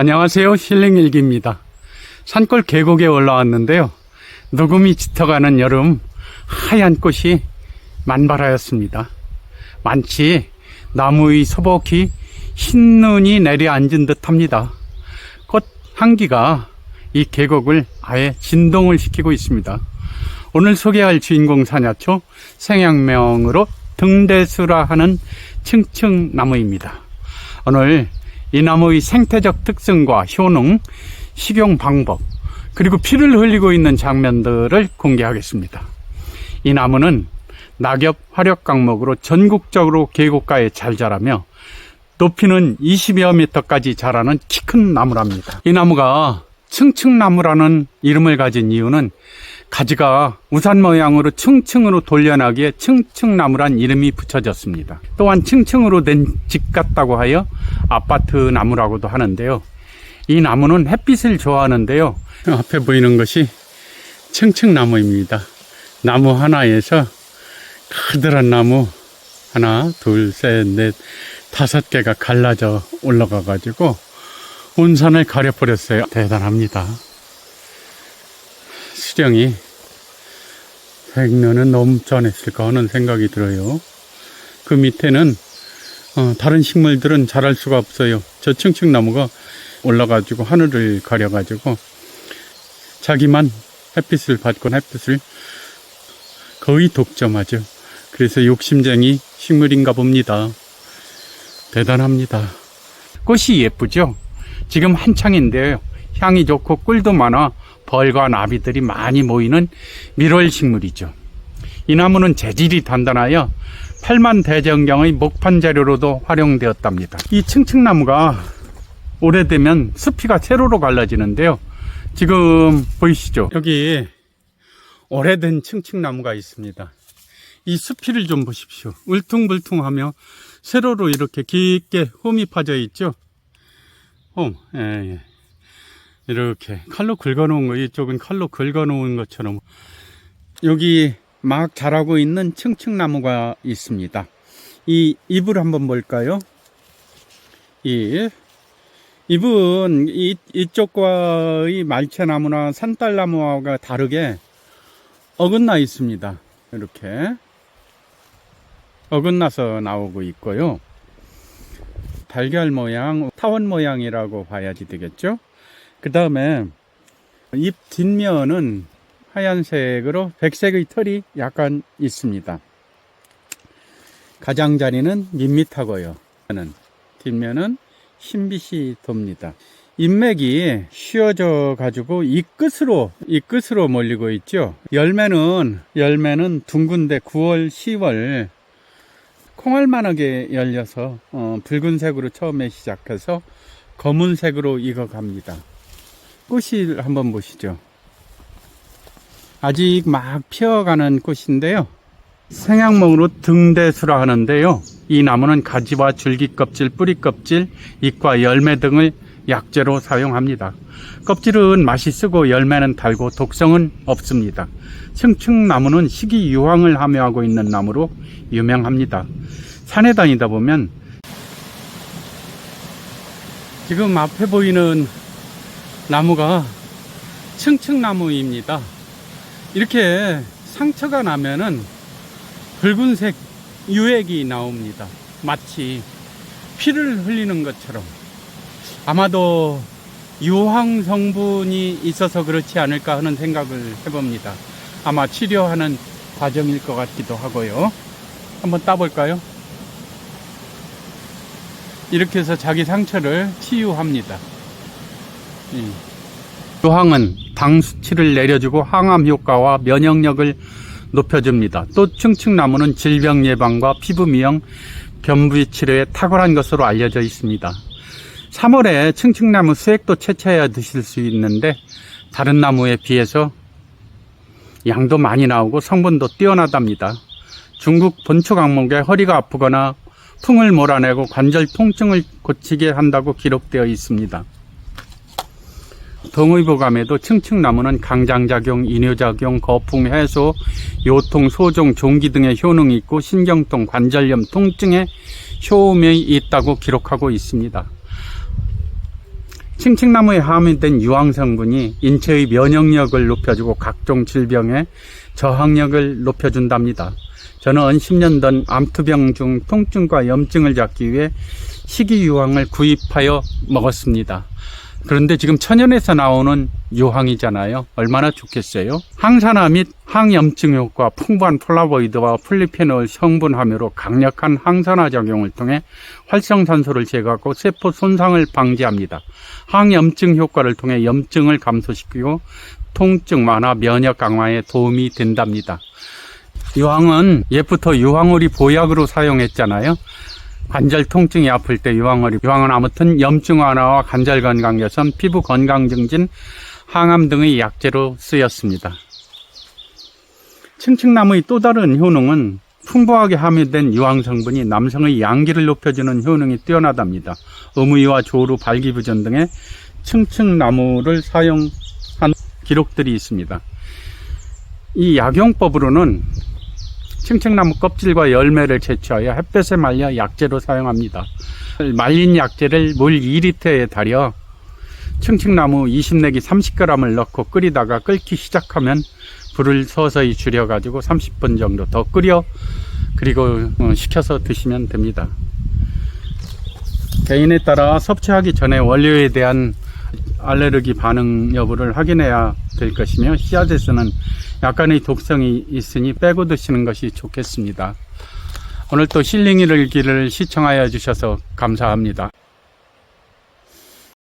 안녕하세요. 힐링일기입니다. 산골 계곡에 올라왔는데요. 녹음이 짙어가는 여름 하얀 꽃이 만발하였습니다. 많지 나무의 소복히 흰 눈이 내려앉은 듯 합니다. 꽃 향기가 이 계곡을 아예 진동을 시키고 있습니다. 오늘 소개할 주인공 사냐초 생양명으로 등대수라 하는 층층나무입니다. 오늘 이 나무의 생태적 특성과 효능, 식용 방법, 그리고 피를 흘리고 있는 장면들을 공개하겠습니다. 이 나무는 낙엽 화력 강목으로 전국적으로 계곡가에 잘 자라며 높이는 20여 미터까지 자라는 키 큰 나무랍니다. 이 나무가 층층나무라는 이름을 가진 이유는 가지가 우산 모양으로 층층으로 돌려나기에 층층나무란 이름이 붙여졌습니다. 또한 층층으로 된 집 같다고 하여 아파트 나무라고도 하는데요. 이 나무는 햇빛을 좋아하는데요. 앞에 보이는 것이 층층나무입니다. 나무 하나에서 커다란 나무 하나, 둘, 셋, 넷, 다섯 개가 갈라져 올라가 가지고 온 산을 가려버렸어요. 대단합니다. 수령이 100년은 넘지 않았을까 하는 생각이 들어요. 그 밑에는 어, 다른 식물들은 자랄 수가 없어요. 저 층층나무가 올라가지고 하늘을 가려가지고 자기만 햇빛을 받고 햇빛을 거의 독점하죠. 그래서 욕심쟁이 식물인가 봅니다. 대단합니다. 꽃이 예쁘죠? 지금 한창인데요. 향이 좋고 꿀도 많아 벌과 나비들이 많이 모이는 밀월 식물이죠. 이 나무는 재질이 단단하여 팔만 대정경의 목판 재료로도 활용되었답니다. 이 층층나무가 오래되면 숲이가 세로로 갈라지는데요. 지금 보이시죠? 여기 오래된 층층나무가 있습니다. 이 숲이를 좀 보십시오. 울퉁불퉁하며 세로로 이렇게 깊게 홈이 파져 있죠. 홈, 예, 예. 이렇게 칼로 긁어놓은 거, 이쪽은 칼로 긁어놓은 것처럼 여기 막 자라고 있는 층층나무가 있습니다. 이 잎을 한번 볼까요? 잎. 잎은 이, 이쪽과의 말채나무나 산딸나무와 다르게 어긋나 있습니다. 이렇게 어긋나서 나오고 있고요. 달걀 모양, 타원 모양이라고 봐야지 되겠죠? 그 다음에 잎 뒷면은 하얀색으로 백색의 털이 약간 있습니다. 가장자리는 밋밋하고요. 는 뒷면은 흰빛이 돕니다. 잎맥이 휘어져 가지고 이 끝으로 이 끝으로 몰리고 있죠. 열매는 열매는 둥근데 9월, 10월 콩알만하게 열려서 어, 붉은색으로 처음에 시작해서 검은색으로 익어갑니다. 꽃이 한번 보시죠. 아직 막 피어가는 꽃인데요. 생양목으로 등대수라 하는데요. 이 나무는 가지와 줄기 껍질, 뿌리 껍질, 잎과 열매 등을 약재로 사용합니다. 껍질은 맛이 쓰고 열매는 달고 독성은 없습니다. 층층나무는 식이 유황을 함유하고 있는 나무로 유명합니다. 산에 다니다 보면 지금 앞에 보이는 나무가 층층나무입니다. 이렇게 상처가 나면은 붉은색 유액이 나옵니다. 마치 피를 흘리는 것처럼. 아마도 유황 성분이 있어서 그렇지 않을까 하는 생각을 해봅니다. 아마 치료하는 과정일 것 같기도 하고요. 한번 따볼까요? 이렇게 해서 자기 상처를 치유합니다. 예. 유황은 당 수치를 내려주고 항암 효과와 면역력을 높여줍니다. 또 층층나무는 질병 예방과 피부 미용, 변부위 치료에 탁월한 것으로 알려져 있습니다. 3월에 층층나무 수액도 채취해야 드실 수 있는데 다른 나무에 비해서 양도 많이 나오고 성분도 뛰어나답니다. 중국 본초 강목에 허리가 아프거나 풍을 몰아내고 관절 통증을 고치게 한다고 기록되어 있습니다. 동의보감에도 층층나무는 강장작용, 이뇨작용, 거풍 해소, 요통, 소종, 종기 등의 효능이 있고 신경통, 관절염, 통증에 효험이 있다고 기록하고 있습니다. 칭칭나무에 함유된 유황 성분이 인체의 면역력을 높여주고 각종 질병의 저항력을 높여준답니다. 저는 10년 전 암투병 중 통증과 염증을 잡기 위해 식이유황을 구입하여 먹었습니다. 그런데 지금 천연에서 나오는 유황이잖아요. 얼마나 좋겠어요? 항산화 및 항염증 효과, 풍부한 플라보이드와 플리페놀 성분 함유로 강력한 항산화 작용을 통해 활성산소를 제거하고 세포 손상을 방지합니다. 항염증 효과를 통해 염증을 감소시키고 통증 완화, 면역 강화에 도움이 된답니다. 유황은 옛부터 유황우리 보약으로 사용했잖아요. 관절 통증이 아플 때 유황우리. 유황은 아무튼 염증 완화와 관절 건강 개선, 피부 건강 증진, 항암 등의 약재로 쓰였습니다. 층층나무의 또 다른 효능은 풍부하게 함유된 유황 성분이 남성의 양기를 높여주는 효능이 뛰어나답니다. 어무이와 조루, 발기부전 등의 층층나무를 사용한 기록들이 있습니다. 이 약용법으로는 층층나무 껍질과 열매를 채취하여 햇볕에 말려 약재로 사용합니다. 말린 약재를 물 2리터에 달여 층층나무 20 내기 30g을 넣고 끓이다가 끓기 시작하면 불을 서서히 줄여가지고 30분 정도 더 끓여 그리고 어, 식혀서 드시면 됩니다. 개인에 따라 섭취하기 전에 원료에 대한 알레르기 반응 여부를 확인해야 될 것이며 씨앗에서는 약간의 독성이 있으니 빼고 드시는 것이 좋겠습니다. 오늘 또 힐링 일기를 시청하여 주셔서 감사합니다.